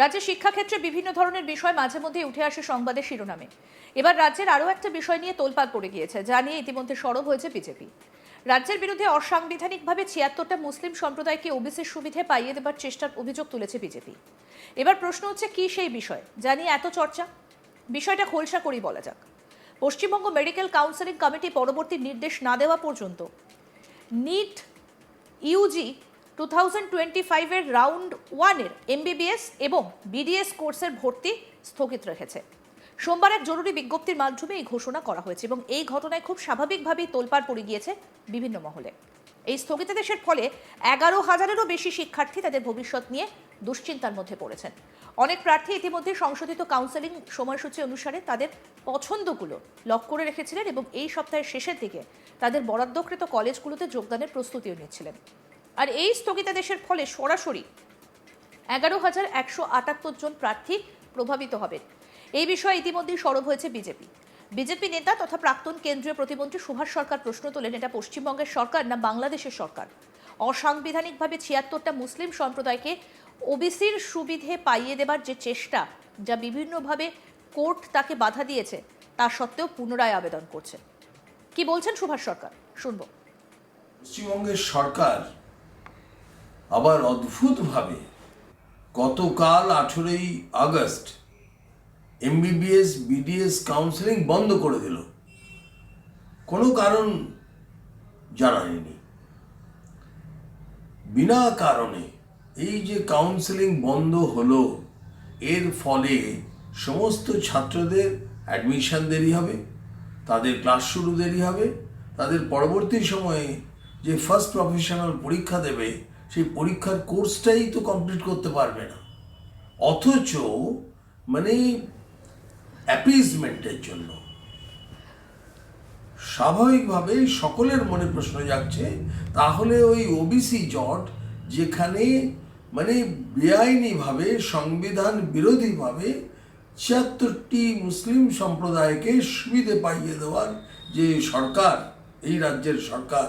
রাজ্যের শিক্ষাক্ষেত্রে বিভিন্ন ধরনের বিষয় মাঝে মধ্যে উঠে আসে সংবাদের শিরোনামে। এবার রাজ্যের আরও একটা বিষয় নিয়ে তোলপাড় পড়ে গিয়েছে, যা নিয়ে ইতিমধ্যে সরব হয়েছে বিজেপি। রাজ্যের বিরুদ্ধে অসাংবিধানিকভাবে ছিয়াত্তরটা মুসলিম সম্প্রদায়কে ওবিসির সুবিধে পাইয়ে দেবার চেষ্টার অভিযোগ তুলেছে বিজেপি। এবার প্রশ্ন হচ্ছে, কি সেই বিষয়? যা নিয়ে এত চর্চা? বিষয়টা খোলসা করেই বলা যাক। পশ্চিমবঙ্গ মেডিকেল কাউন্সিলিং কমিটি পরবর্তী নির্দেশ না দেওয়া পর্যন্ত, NEET, UG two thousand twenty ফাইভের রাউন্ড ওয়ানের এমবিবিএস এবং বিডিএস কোর্সের ভর্তি স্থগিত রেখেছে। সোমবার এক জরুরি বিজ্ঞপ্তির মাধ্যমে এই ঘোষণা করা হয়েছে এবং এই ঘটনায় খুব স্বাভাবিকভাবেই তোলপাড় পড়ে গিয়েছে বিভিন্ন মহলে। এই স্থগিতাদেশের ফলে এগারো হাজারেরও বেশি শিক্ষার্থী তাদের ভবিষ্যৎ নিয়ে দুশ্চিন্তার মধ্যে পড়েছেন। অনেক প্রার্থী ইতিমধ্যে সংশোধিত কাউন্সেলিং সময়সূচি অনুসারে তাদের পছন্দগুলো লক করে রেখেছিলেন এবং এই সপ্তাহের শেষের দিকে তাদের বরাদ্দকৃত কলেজগুলোতে যোগদানের প্রস্তুতিও নিচ্ছিলেন। আর এই স্থগিতাদেশের ফলে সরাসরি এগারো হাজার একশো আটাত্তর জন প্রার্থী প্রভাবিত হবেন। এই বিষয়ে ইতিমধ্যেই সরব হয়েছে বিজেপি। বিজেপি নেতা তথা প্রাক্তন কেন্দ্রীয় প্রতিমন্ত্রী সুভাষ সরকার প্রশ্ন তোলেন, এটা পশ্চিমবঙ্গের সরকার না বাংলাদেশের সরকার? অসাংবিধানিকভাবে ছিয়াত্তরটা মুসলিম সম্প্রদায়কে ওবিসির সুবিধে পাইয়ে দেবার যে চেষ্টা যা বিভিন্নভাবে কোর্ট তাকে বাধা দিয়েছে, তা সত্ত্বেও পুনরায় আবেদন করছে। কি বলছেন সুভাষ সরকার? শুনব। পশ্চিমবঙ্গের সরকার আবার অদ্ভুতভাবে গতকাল আঠেরোই আগস্ট এমবিবিএস বিডিএস কাউন্সেলিং বন্ধ করে দিল। কোনো কারণ জানায়নি। বিনা কারণে এই যে কাউন্সেলিং বন্ধ হলো, এর ফলে সমস্ত ছাত্রদের অ্যাডমিশন দেরি হবে, তাদের ক্লাস শুরু দেরি হবে, তাদের পরবর্তী সময়ে যে ফার্স্ট প্রফেশনাল পরীক্ষা দেবে সেই পরীক্ষার কোর্সটাই তো কমপ্লিট করতে পারবে না। অথচ মানে অ্যাপিজমেন্টের জন্য। স্বাভাবিকভাবে সকলের মনে প্রশ্ন যাচ্ছে তাহলে ওই ওবিসি জট যেখানে মানে বেআইনিভাবে, সংবিধান বিরোধীভাবে ছিয়াত্তরটি মুসলিম সম্প্রদায়কে সুবিধে পাইয়ে দেওয়ার যে সরকার, এই রাজ্যের সরকার,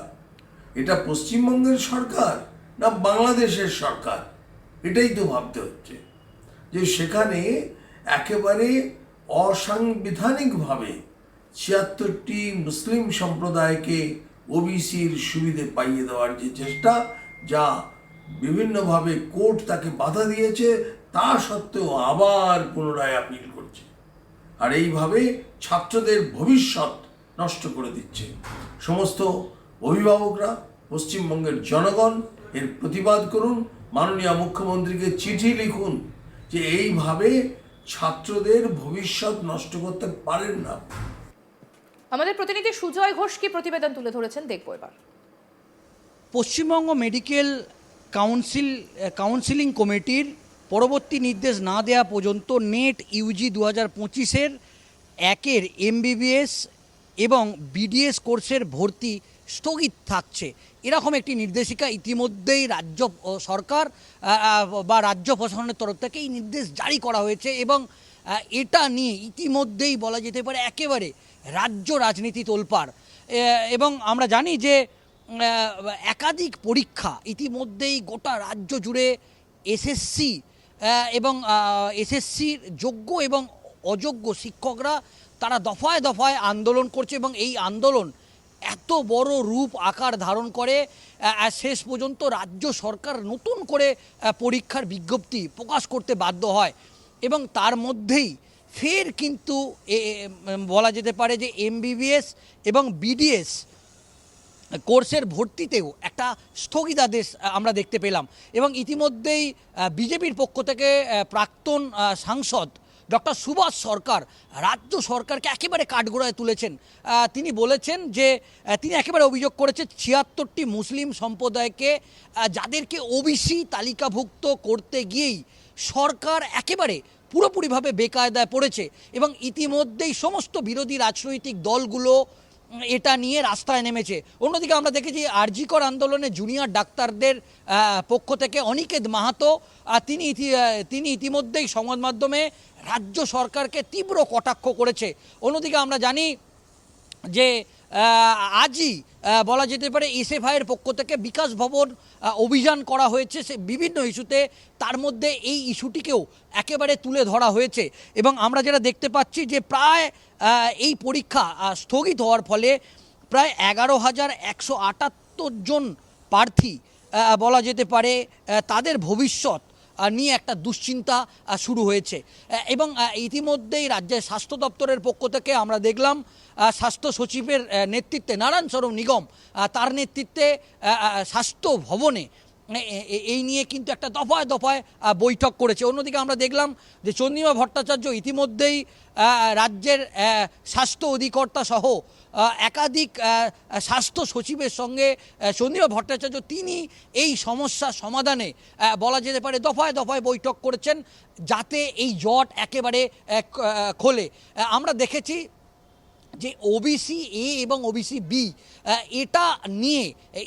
এটা পশ্চিমবঙ্গের সরকার? না বাংলাদেশের সরকার? এটাই তো ভাবতে হচ্ছে। যে সেখানে একেবারে অসাংবিধানিকভাবে ছিয়াত্তরটি মুসলিম সম্প্রদায়কে ওবিসির সুবিধে পাইয়ে দেওয়ার যে চেষ্টা, যা বিভিন্নভাবে কোর্ট তাকে বাধা দিয়েছে, তা সত্ত্বেও আবার পুনরায় আপিল করছে। আর এইভাবে ছাত্রদের ভবিষ্যৎ নষ্ট করে দিচ্ছে। সমস্ত অভিভাবকরা, পশ্চিমবঙ্গের জনগণ এর প্রতিবাদ করুন। মাননীয় মুখ্যমন্ত্রীকে চিঠি লিখুন যে এইভাবে ছাত্রদের ভবিষ্যৎ নষ্ট করতে পারেন না। আমাদের প্রতিনিধি সুজয় ঘোষ কি প্রতিবেদন তুলে ধরেছেন দেখব এবার। পশ্চিমবঙ্গ মেডিকেল কাউন্সিল কাউন্সিলিং কমিটির পরবর্তী নির্দেশ না দেওয়া পর্যন্ত নেট ইউজি দু হাজার পঁচিশের একের এমবিবিএস এবং বিডিএস কোর্সের ভর্তি স্থগিত থাকছে। এরকম একটি নির্দেশিকা ইতিমধ্যেই রাজ্য সরকার বা রাজ্য প্রশাসনের তরফ থেকে এই নির্দেশ জারি করা হয়েছে এবং এটা নিয়ে ইতিমধ্যেই বলা যেতে পারে একেবারে রাজ্য রাজনীতি তোলপাড়। এবং আমরা জানি যে একাধিক পরীক্ষা ইতিমধ্যেই গোটা রাজ্য জুড়ে এসএসসি এবং এসএসসির যোগ্য এবং অযোগ্য শিক্ষকরা তারা দফায় দফায় আন্দোলন করছে এবং এই আন্দোলন এত বড় রূপ আকার ধারণ করে শেষ পর্যন্ত রাজ্য সরকার নতুন করে পরীক্ষার বিজ্ঞপ্তি প্রকাশ করতে বাধ্য হয়। এবং তার মধ্যেই ফের কিন্তু বলা যেতে পারে যে এমবিবিএস এবং বিডিএস কোর্সের ভর্তিতেও একটা স্থগিতাদেশ আমরা দেখতে পেলাম। এবং ইতিমধ্যেই বিজেপির পক্ষ থেকে প্রাক্তন সাংসদ ডক্টর সুভাষ সরকার, রাজ্য সরকারকে একেবারে কাঠগোড়ায় তুলেছেন। তিনি বলেছেন যে তিনি একেবারে অভিযোগ করেছে ছিয়াত্তরটি মুসলিম সম্প্রদায়কে যাদেরকে ওবিসি তালিকাভুক্ত করতে গিয়েই সরকার একেবারে পুরোপুরিভাবে বেকায়দায় পড়েছে এবং ইতিমধ্যেই সমস্ত বিরোধী রাজনৈতিক দলগুলো এটা নিয়ে রাস্তায় নেমেছে। অন্যদিকে আমরা দেখেছি আরজিকর আন্দোলনে জুনিয়র ডাক্তারদের পক্ষ থেকে অনিকেত মাহাতো তিনি তিনি ইতিমধ্যেই সংবাদ মাধ্যমে রাজ্য সরকারকে তীব্র কটাক্ষ করেছে। অন্যদিকে আমরা জানি যে আজই বলা যেতে পারে এসএফআইয়ের পক্ষ থেকে বিকাশ ভবন অভিযান করা হয়েছে সে বিভিন্ন ইস্যুতে। তার মধ্যে এই ইস্যুটিকেও একেবারে তুলে ধরা হয়েছে। এবং আমরা যেটা দেখতে পাচ্ছি যে প্রায় এই পরীক্ষা স্থগিত হওয়ার ফলে প্রায় এগারো হাজার একশো আটাত্তর জন প্রার্থী বলা যেতে পারে তাদের ভবিষ্যৎ নিয়ে একটা দুশ্চিন্তা শুরু হয়েছে। এবং ইতিমধ্যেই রাজ্যের স্বাস্থ্য দপ্তরের পক্ষ থেকে আমরা দেখলাম স্বাস্থ্য সচিবের নেতৃত্বে নারায়ণ সরব নিগম তার নেতৃত্বে স্বাস্থ্য ভবনে এই নিয়ে কিন্তু একটা দফায় দফায় বৈঠক করেছে। অন্যদিকে আমরা দেখলাম যে চন্দ্রিমা ভট্টাচার্য ইতিমধ্যেই রাজ্যের স্বাস্থ্য অধিকর্তা সহ একাধিক স্বাস্থ্য সচিবের সঙ্গে চন্দ্রিমা ভট্টাচার্য তিনি এই সমস্যা সমাধানে বলা যেতে পারে দফায় দফায় বৈঠক করেছেন যাতে এই জট একেবারে খোলে। আমরা দেখেছি যে ওবিসি এ এবং ওবিসি বি এটা নিয়ে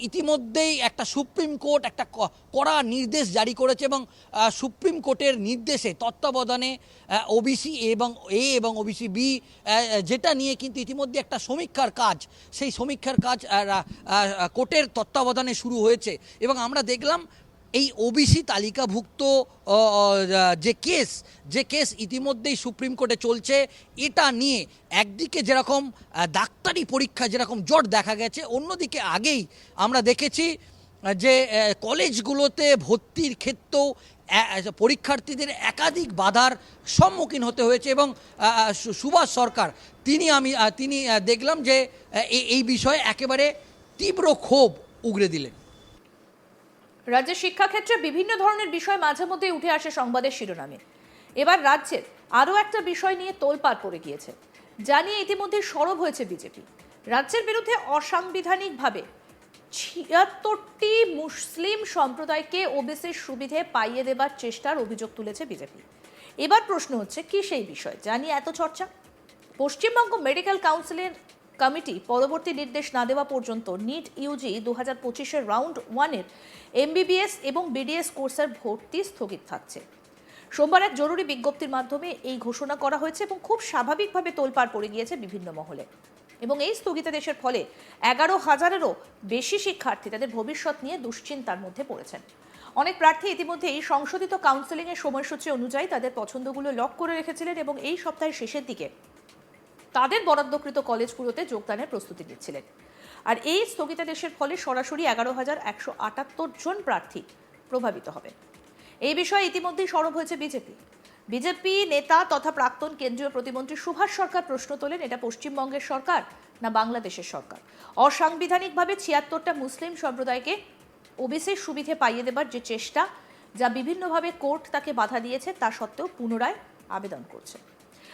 ইতিমধ্যেই একটা সুপ্রিম কোর্ট একটা কড়া নির্দেশ জারি করেছে এবং সুপ্রিম কোর্টের নির্দেশে তত্ত্বাবধানে ওবিসি এবং এ এবং ওবিসি বি যেটা নিয়ে কিন্তু ইতিমধ্যে একটা সমীক্ষার কাজ, সেই সমীক্ষার কাজ কোর্টের তত্ত্বাবধানে শুরু হয়েছে। এবং আমরা দেখলাম এই ওবিসি তালিকাভুক্ত যে কেস যে কেস ইতিমধ্যেই সুপ্রিম কোর্টে চলছে, এটা নিয়ে একদিকে যেরকম ডাক্তারি পরীক্ষা যেরকম জট দেখা গেছে, অন্যদিকে আগেই আমরা দেখেছি যে কলেজগুলোতে ভর্তির ক্ষেত্রেও পরীক্ষার্থীদের একাধিক বাধার সম্মুখীন হতে হয়েছে এবং সুভাষ সরকার, তিনি আমি তিনি দেখলাম যে এই- বিষয়ে একেবারে তীব্র ক্ষোভ উগরে দিলেন। রাজ্যের শিক্ষাক্ষেত্রে বিভিন্ন ধরনের বিষয় মাঝে মধ্যে উঠে আসে সংবাদের শিরোনামে। এবার রাজ্যের আরও একটা বিষয় নিয়ে তোলপাড় পড়ে গিয়েছে। যা নিয়ে ইতিমধ্যে সরব হয়েছে বিজেপি। রাজ্যের বিরুদ্ধে অসাংবিধানিকভাবে ছিয়াত্তরটি মুসলিম সম্প্রদায়কে ওবিসির সুবিধে পাইয়ে দেবার চেষ্টার অভিযোগ তুলেছে বিজেপি। এবার প্রশ্ন হচ্ছে, কি সেই বিষয়? যা নিয়ে এত চর্চা? পশ্চিমবঙ্গ মেডিকেল কাউন্সিলের কমিটি পরবর্তী নির্দেশ না দেওয়া পর্যন্ত নিট ইউজি দু হাজার পঁচিশের রাউন্ড ওয়ানের এমবিবিএস এবং বিডিএস কোর্সের ভর্তি স্থগিত থাকছে। সোমবার এক জরুরি বিজ্ঞপ্তির মাধ্যমে এই ঘোষণা করা হয়েছে এবং খুব স্বাভাবিকভাবে তোলপাড় পড়ে গিয়েছে বিভিন্ন মহলে। এবং এই স্থগিতাদেশের ফলে এগারো হাজারেরও বেশি শিক্ষার্থী তাদের ভবিষ্যৎ নিয়ে দুশ্চিন্তার মধ্যে পড়েছেন। অনেক প্রার্থী ইতিমধ্যে এই সংশোধিত কাউন্সেলিংয়ের সময়সূচি অনুযায়ী তাদের পছন্দগুলো লক করে রেখেছিলেন এবং এই সপ্তাহের শেষের দিকে তাদের বরাদ্দকৃত কলেজগুলোতে যোগদানের প্রস্তুতি নিচ্ছিলেন। আর এই স্থগিতাদেশের ফলে সরাসরি এগারো হাজার একশো আটাত্তর জন প্রার্থী প্রভাবিত হবে। এই বিষয়ে ইতিমধ্যেই সরব হয়েছে বিজেপি। বিজেপি নেতা তথা প্রাক্তন কেন্দ্রীয় প্রতিমন্ত্রী সুভাষ সরকার প্রশ্ন তোলেন, এটা পশ্চিমবঙ্গের সরকার না বাংলাদেশের সরকার? অসাংবিধানিকভাবে ছিয়াত্তরটা মুসলিম সম্প্রদায়কে ওবিসির সুবিধে পাইয়ে দেবার যে চেষ্টা, যা বিভিন্নভাবে কোর্ট তাকে বাধা দিয়েছে, তা সত্ত্বেও পুনরায় আবেদন করছে।